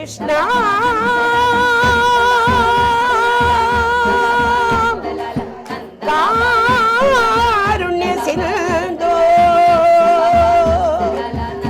കൃഷ്ണ. കാരുണ്യ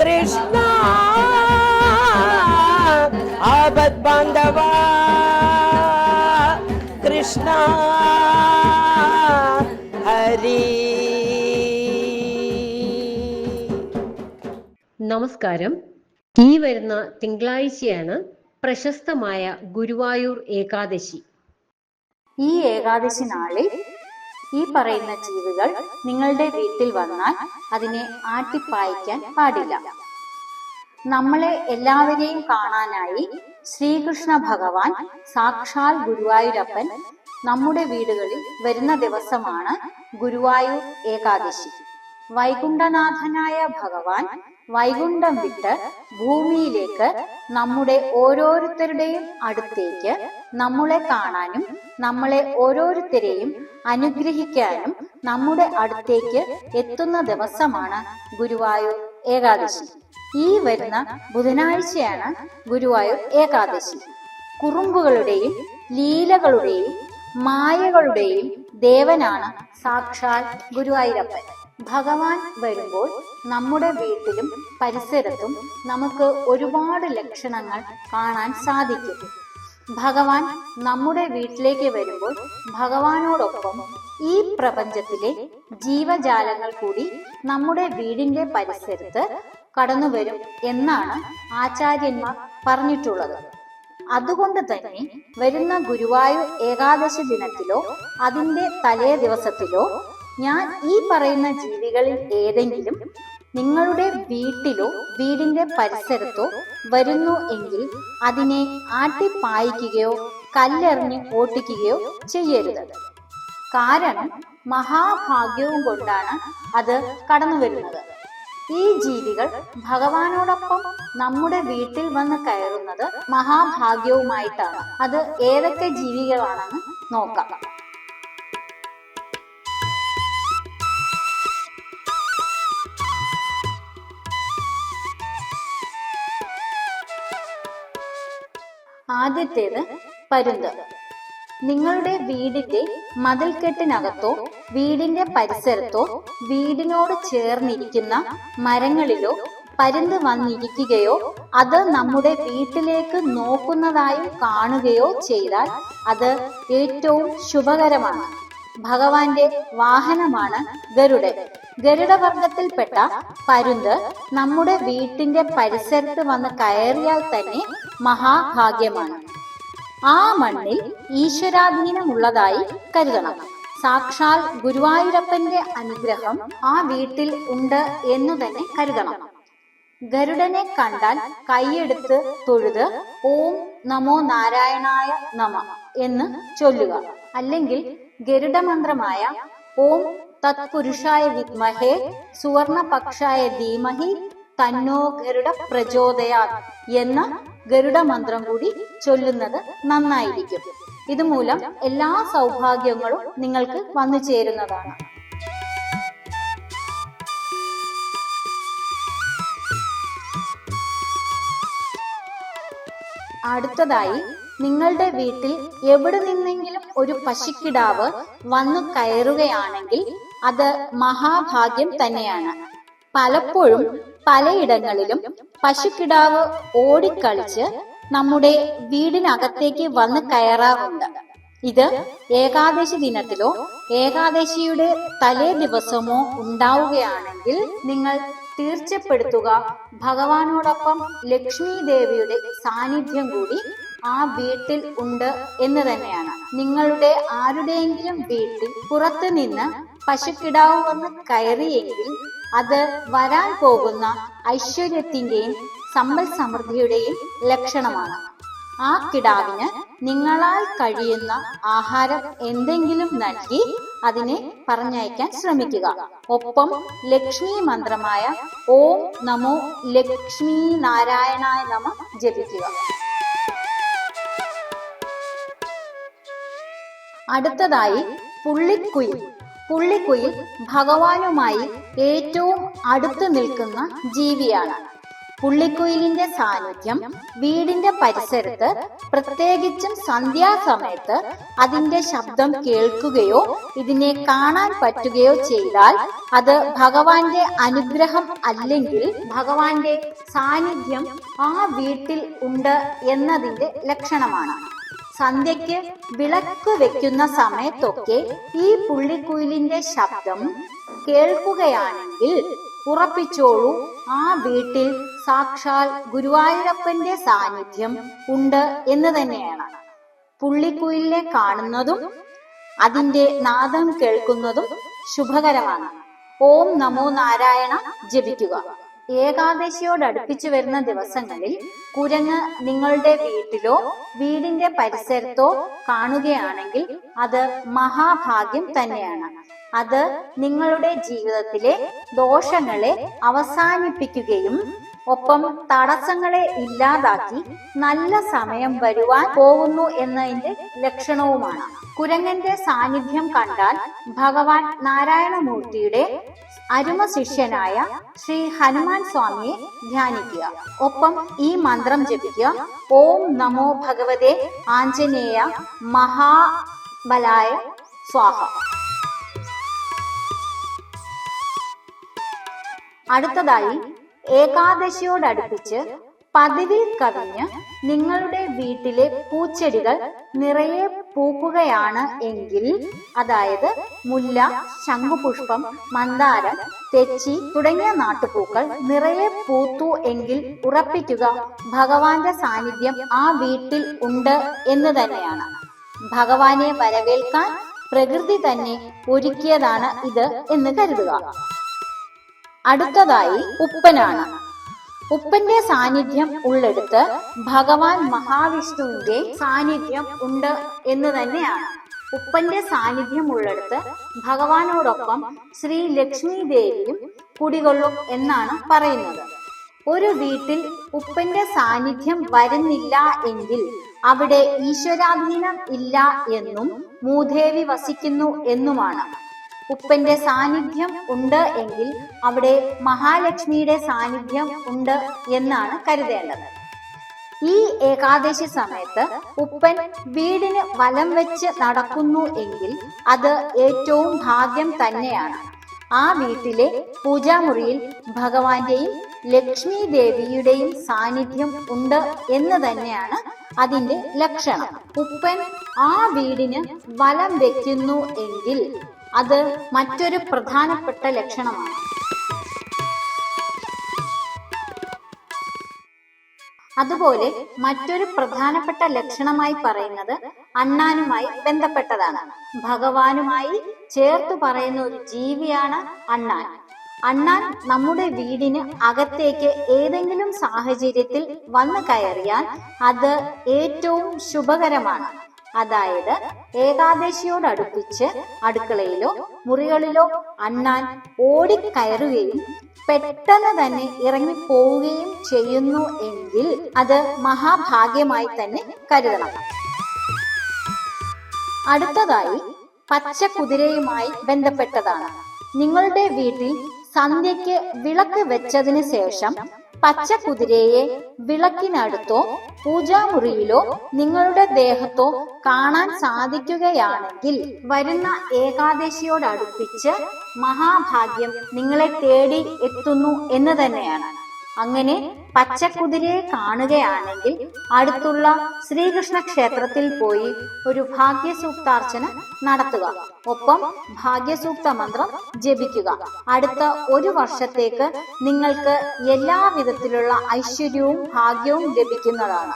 കൃഷ്ണ. ആപത് ബാന്ധവ കൃഷ്ണ. ഹരി. നമസ്കാരം. ഈ വരുന്ന തിങ്കളാഴ്ചയാണ് പ്രശസ്തമായ ഗുരുവായൂർ ഏകാദശി. ഈ ഏകാദശി നാളിൽ ഈ പറയുന്ന ജീവികൾ നിങ്ങളുടെ വീട്ടിൽ വന്നാൽ അതിനെ ആട്ടിപ്പായിക്കാൻ പാടില്ല. നമ്മളെ എല്ലാവരെയും കാണാനായി ശ്രീകൃഷ്ണ ഭഗവാൻ സാക്ഷാൽ ഗുരുവായൂരപ്പൻ നമ്മുടെ വീടുകളിൽ വരുന്ന ദിവസമാണ് ഗുരുവായൂർ ഏകാദശി. വൈകുണ്ഠനാഥനായ ഭഗവാൻ വൈകുണ്ഠം വിട്ട് ഭൂമിയിലേക്ക് നമ്മുടെ ഓരോരുത്തരുടെയും അടുത്തേക്ക് നമ്മളെ കാണാനും നമ്മളെ ഓരോരുത്തരെയും അനുഗ്രഹിക്കാനും നമ്മുടെ അടുത്തേക്ക് എത്തുന്ന ദിവസമാണ് ഗുരുവായൂർ ഏകാദശി. ഈ വരുന്ന ബുധനാഴ്ചയാണ് ഗുരുവായൂർ ഏകാദശി. കുറുമ്പുകളുടെയും ലീലകളുടെയും മായകളുടെയും ദേവനാണ് സാക്ഷാൽ ഗുരുവായൂരപ്പൻ. ഭഗവാൻ വരുമ്പോൾ നമ്മുടെ വീട്ടിലും പരിസരത്തും നമുക്ക് ഒരുപാട് ലക്ഷണങ്ങൾ കാണാൻ സാധിക്കും. ഭഗവാൻ നമ്മുടെ വീട്ടിലേക്ക് വരുമ്പോൾ ഭഗവാനോടൊപ്പം ഈ പ്രപഞ്ചത്തിലെ ജീവജാലങ്ങൾ കൂടി നമ്മുടെ വീടിന്റെ പരിസരത്ത് കടന്നു വരും എന്നാണ് ആചാര്യന്മാർ പറഞ്ഞിട്ടുള്ളത്. അതുകൊണ്ട് തന്നെ വരുന്ന ഗുരുവായൂർ ഏകാദശി ദിനത്തിലോ അതിന്റെ തലേ ദിവസത്തിലോ ഞാൻ ഈ പറയുന്ന ജീവികളിൽ ഏതെങ്കിലും നിങ്ങളുടെ വീട്ടിലോ വീടിന്റെ പരിസരത്തോ വരുന്നു എങ്കിൽ അതിനെ ആട്ടിപ്പായിക്കുകയോ കല്ലെറിഞ്ഞ് ഓട്ടിക്കുകയോ ചെയ്യരുത്. കാരണം മഹാഭാഗ്യവും കൊണ്ടാണ് അത് കടന്നു വരുന്നത് ഈ ജീവികൾ ഭഗവാനോടൊപ്പം നമ്മുടെ വീട്ടിൽ വന്ന് കയറുന്നത് മഹാഭാഗ്യവുമായിട്ടാണ്. അത് ഏതൊക്കെ ജീവികളാണെന്ന് നോക്കാം. ആദ്യത്തേത് പരുന്ത്. നിങ്ങളുടെ വീടിന്റെ മതിൽക്കെട്ടിനകത്തോ വീടിന്റെ പരിസരത്തോ വീടിനോട് ചേർന്നിരിക്കുന്ന മരങ്ങളിലോ പരുന്ത് വന്നിരിക്കുകയോ അത് നമ്മുടെ വീട്ടിലേക്ക് നോക്കുന്നതായും കാണുകയോ ചെയ്താൽ അത് ഏറ്റവും ശുഭകരമാണ്. ഭഗവാന്റെ വാഹനമാണ് ഗരുഡൻ. ഗരുഡവർഗത്തിൽപ്പെട്ട പരുന്ത് നമ്മുടെ വീട്ടിന്റെ പരിസരത്ത് വന്ന് കയറിയാൽ തന്നെ മഹാഭാഗ്യമാണ്. ആ മണ്ണിൽ ഈശ്വരാധീനമുള്ളതായി കരുതണം. സാക്ഷാൽ ഗുരുവായൂരപ്പന്റെ അനുഗ്രഹം ആ വീട്ടിൽ ഉണ്ട് എന്നു തന്നെ കരുതണം. ഗരുഡനെ കണ്ടാൽ കൈയെടുത്ത് തൊഴുത് ഓം നമോ നാരായണായ നമ എന്ന് ചൊല്ലുക. അല്ലെങ്കിൽ ഗരുഡമന്ത്രമായ ഓം തത്പുരുഷായ വിദ്മഹേ സുവർണപക്ഷായ ധീമഹി തന്നോ ഗരുഡ പ്രചോദയാ എന്ന ഗരുഡ മന്ത്രം കൂടി ചൊല്ലുന്നത് നന്നായിരിക്കും. ഇതുമൂലം എല്ലാ സൗഭാഗ്യങ്ങളും നിങ്ങൾക്ക് വന്നു ചേരുന്നതാണ്. അടുത്തതായി നിങ്ങളുടെ വീട്ടിൽ എവിടെ നിന്നെങ്കിലും ഒരു പശുക്കിടാവ് വന്നു കയറുകയാണെങ്കിൽ അത് മഹാഭാഗ്യം തന്നെയാണ്. പലപ്പോഴും പലയിടങ്ങളിലും പശുക്കിടാവ് ഓടിക്കളിച്ച് നമ്മുടെ വീടിനകത്തേക്ക് വന്ന് കയറാറുണ്ട്. ഇത് ഏകാദശി ദിനത്തിലോ ഏകാദശിയുടെ തലേ ദിവസമോ ഉണ്ടാവുകയാണെങ്കിൽ നിങ്ങൾ തീർച്ചപ്പെടുത്തുക. ഭഗവാനോടൊപ്പം ലക്ഷ്മി ദേവിയുടെ സാന്നിധ്യം കൂടി ആ വീട്ടിൽ ഉണ്ട് എന്ന് തന്നെയാണ്. നിങ്ങളുടെ ആരുടെയെങ്കിലും വീട്ടിൽ പുറത്തു നിന്ന് പശുക്കിടാവ് വന്ന് കയറിയെങ്കിൽ അത് വരാൻ പോകുന്ന ഐശ്വര്യത്തിന്റെയും സമ്പൽ സമൃദ്ധിയുടെയും ലക്ഷണമാണ്. ആ കിടാവിന് നിങ്ങളാൽ കഴിയുന്ന ആഹാരം എന്തെങ്കിലും നൽകി അതിനെ പറഞ്ഞയക്കാൻ ശ്രമിക്കുക. ഒപ്പം ലക്ഷ്മി മന്ത്രമായ ഓം നമോ ലക്ഷ്മി നാരായണായ നമ ജപിക്കുക. അടുത്തതായി പുള്ളിക്കുയിൽ പുള്ളിക്കുയിൽ ഭഗവാനുമായി ഏറ്റവും അടുത്ത് നിൽക്കുന്ന ജീവിയാണ്. പുള്ളിക്കുയിലിന്റെ സാന്നിധ്യം വീടിന്റെ പരിസരത്ത് പ്രത്യേകിച്ചും സന്ധ്യാസമയത്ത് അതിന്റെ ശബ്ദം കേൾക്കുകയോ ഇതിനെ കാണാൻ പറ്റുകയോ ചെയ്താൽ അത് ഭഗവാന്റെ അനുഗ്രഹം അല്ലെങ്കിൽ ഭഗവാന്റെ സാന്നിധ്യം ആ വീട്ടിൽ ഉണ്ട് എന്നതിന്റെ ലക്ഷണമാണ്. സന്ധ്യയ്ക്ക് വിളക്ക് വെക്കുന്ന സമയത്തൊക്കെ ഈ പുള്ളിക്കുയിലിന്റെ ശബ്ദം കേൾക്കുകയാണെങ്കിൽ ഉറപ്പിച്ചോളൂ ആ വീട്ടിൽ സാക്ഷാൽ ഗുരുവായൂരപ്പന്റെ സാന്നിധ്യം ഉണ്ട് എന്ന് തന്നെയാണ്. പുള്ളിക്കുയിലിനെ കാണുന്നതും അതിന്റെ നാദം കേൾക്കുന്നതും ശുഭകരമാണ്. ഓം നമോ നാരായണ ജപിക്കുക. ഏകാദശിയോട് അടുപ്പിച്ചു വരുന്ന ദിവസങ്ങളിൽ കുരങ്ങ് നിങ്ങളുടെ വീട്ടിലോ വീടിന്റെ പരിസരത്തോ കാണുകയാണെങ്കിൽ അത് മഹാഭാഗ്യം തന്നെയാണ്. അത് നിങ്ങളുടെ ജീവിതത്തിലെ ദോഷങ്ങളെ അവസാനിപ്പിക്കുകയും ഒപ്പം തടസ്സങ്ങളെ ഇല്ലാതാക്കി നല്ല സമയം വരുവാൻ പോകുന്നു എന്നതിന്റെ ലക്ഷണവുമാണ്. കുരങ്ങന്റെ സാന്നിധ്യം കണ്ടാൽ ഭഗവാൻ നാരായണമൂർത്തിയുടെ അരുമ ശിഷ്യനായ ശ്രീ ഹനുമാൻ സ്വാമിയെ ധ്യാനിക്കുക. ഒപ്പം ഈ മന്ത്രം ജപിക്കുക. ഓം നമോ ഭഗവതേ ആഞ്ജനേയ മഹാബലായ സ്വാഹ. അടുത്തതായി ഏകാദശിയോടടുപ്പിച്ച് പതിവിൽ കവിഞ്ഞ് നിങ്ങളുടെ വീട്ടിലെ പൂച്ചെടികൾ നിറയെ പൂക്കുകയാണ് എങ്കിൽ അതായത് മുല്ല ശംഖുപുഷ്പം മന്ദാരം തെച്ചി തുടങ്ങിയ നാട്ടുപൂക്കൾ നിറയെ പൂത്തു എങ്കിൽ ഉറപ്പിക്കുക ഭഗവാന്റെ സാന്നിധ്യം ആ വീട്ടിൽ ഉണ്ട് എന്ന് തന്നെയാണ്. ഭഗവാനെ വരവേൽക്കാൻ പ്രകൃതി തന്നെ ഒരുക്കിയതാണ് ഇത് എന്ന് കരുതുക. അടുത്തതായി ഉപ്പനാണ്. ഉപ്പന്റെ സാന്നിധ്യം ഉള്ളെടുത്ത് ഭഗവാൻ മഹാവിഷ്ണുവിന്റെ സാന്നിധ്യം ഉണ്ട് എന്ന് തന്നെയാണ്. ഉപ്പന്റെ സാന്നിധ്യം ഉള്ളിടത്ത് ഭഗവാനോടൊപ്പം ശ്രീ ലക്ഷ്മി ദേവിയും കുടികൊള്ളും എന്നാണ് പറയുന്നത്. ഒരു വീട്ടിൽ ഉപ്പന്റെ സാന്നിധ്യം വരുന്നില്ല എങ്കിൽ അവിടെ ഈശ്വരാധീനം ഇല്ല എന്നും മൂദേവി വസിക്കുന്നു എന്നുമാണ്. ഉപ്പന്റെ സാന്നിധ്യം ഉണ്ട് എങ്കിൽ അവിടെ മഹാലക്ഷ്മിയുടെ സാന്നിധ്യം ഉണ്ട് എന്നാണ് കരുതേണ്ടത്. ഈ ഏകാദശി സമയത്ത് ഉപ്പൻ വീടിന് വലം വെച്ച് നടക്കുന്നു എങ്കിൽ അത് ഏറ്റവും ഭാഗ്യം തന്നെയാണ്. ആ വീട്ടിലെ പൂജാമുറിയിൽ ഭഗവാന്റെയും ലക്ഷ്മി ദേവിയുടെയും സാന്നിധ്യം ഉണ്ട് എന്ന് തന്നെയാണ് അതിന്റെ ലക്ഷണം. ഉപ്പൻ ആ വീടിന് വലം വെക്കുന്നു എങ്കിൽ അത് മറ്റൊരു പ്രധാനപ്പെട്ട ലക്ഷണമാണ്. അതുപോലെ മറ്റൊരു പ്രധാനപ്പെട്ട ലക്ഷണമായി പറയുന്നത് അണ്ണാനുമായി ബന്ധപ്പെട്ടതാണ്. ഭഗവാനുമായി ചേർത്ത് പറയുന്ന ഒരു ജീവിയാണ് അണ്ണാൻ. അണ്ണാൻ നമ്മുടെ വീടിന് അകത്തേക്ക് ഏതെങ്കിലും സാഹചര്യത്തിൽ വന്നു കയറിയാൽ അത് ഏറ്റവും ശുഭകരമാണ്. അതായത് ഏകാദശിയോടടുപ്പിച്ച് അടുക്കളയിലോ മുറികളിലോ അണ്ണാൻ ഓടിക്കയറുകയും പെട്ടെന്ന് തന്നെ ഇറങ്ങി പോവുകയും ചെയ്യുന്നു എങ്കിൽ അത് മഹാഭാഗ്യമായി തന്നെ കരുതണം. അടുത്തതായി പച്ച കുതിരയുമായി ബന്ധപ്പെട്ടതാണ്. നിങ്ങളുടെ വീട്ടിൽ സന്ധ്യയ്ക്ക് വിളക്ക് വെച്ചതിന് ശേഷം പച്ചക്കുതിരയെ വിളക്കിനടുത്തോ പൂജാമുറിയിലോ നിങ്ങളുടെ ദേഹത്തോ കാണാൻ സാധിക്കുകയാണെങ്കിൽ വരുന്ന ഏകാദശിയോടടുപ്പിച്ച് മഹാഭാഗ്യം നിങ്ങളെ തേടി എത്തുന്നു എന്ന് തന്നെയാണ്. അങ്ങനെ പച്ചക്കുതിരയെ കാണുകയാണെങ്കിൽ അടുത്തുള്ള ശ്രീകൃഷ്ണ ക്ഷേത്രത്തിൽ പോയി ഒരു ഭാഗ്യസൂക്താർച്ചന നടത്തുക. ഒപ്പം ഭാഗ്യസൂക്ത മന്ത്രം ജപിക്കുക. അടുത്ത ഒരു വർഷത്തേക്ക് നിങ്ങൾക്ക് എല്ലാ വിധത്തിലുള്ള ഐശ്വര്യവും ഭാഗ്യവും ലഭിക്കുന്നതാണ്.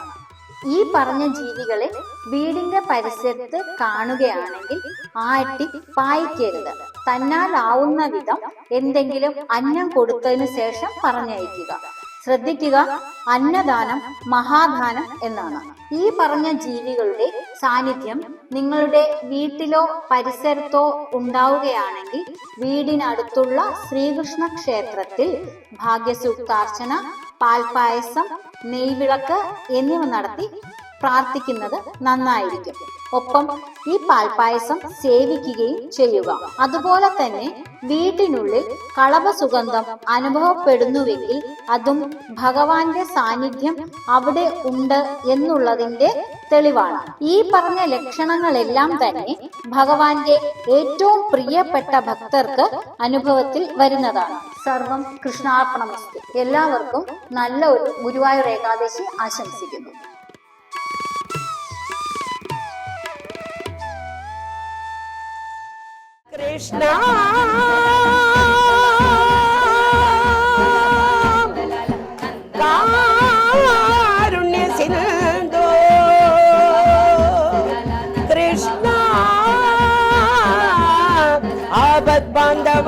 ഈ പറഞ്ഞ ജീവികളെ വീടിന്റെ പരിസരത്ത് കാണുകയാണെങ്കിൽ ആട്ടി പായിക്കരുത്. തന്നാലാവുന്ന വിധം എന്തെങ്കിലും അന്നം കൊടുത്തതിന് ശേഷം പറഞ്ഞയക്കുക. ശ്രദ്ധിക്കുക അന്നദാനം മഹാദാനം എന്നാണ്. ഈ പറഞ്ഞ ജീവികളുടെ സാന്നിധ്യം നിങ്ങളുടെ വീട്ടിലോ പരിസരത്തോ ഉണ്ടാവുകയാണെങ്കിൽ വീടിനടുത്തുള്ള ശ്രീകൃഷ്ണ ക്ഷേത്രത്തിൽ ഭാഗ്യസൂക്താർച്ചന പാൽപായസം നെയ്വിളക്ക് എന്നിവ നടത്തി പ്രാർത്ഥിക്കുന്നത് നന്നായിരിക്കും. ഒപ്പം ഈ പാൽപ്പായസം സേവിക്കുകയും ചെയ്യുക. അതുപോലെ തന്നെ വീട്ടിനുള്ളിൽ കളവ സുഗന്ധം അനുഭവപ്പെടുന്നുവെങ്കിൽ അതും ഭഗവാന്റെ സാന്നിധ്യം അവിടെ ഉണ്ട് എന്നുള്ളതിന്റെ തെളിവാണ്. ഈ പറഞ്ഞ ലക്ഷണങ്ങളെല്ലാം തന്നെ ഭഗവാന്റെ ഏറ്റവും പ്രിയപ്പെട്ട ഭക്തർക്ക് അനുഭവത്തിൽ വരുന്നതാണ്. സർവം കൃഷ്ണാർപ്പണമസ്തു. എല്ലാവർക്കും നല്ല ഒരു ഗുരുവായൂർ ഏകാദശി ആശംസിക്കുന്നു. കൃഷ്ണ കാരുണ്യ സിന്ധു കൃഷ്ണ ആപത് ബാന്ധവ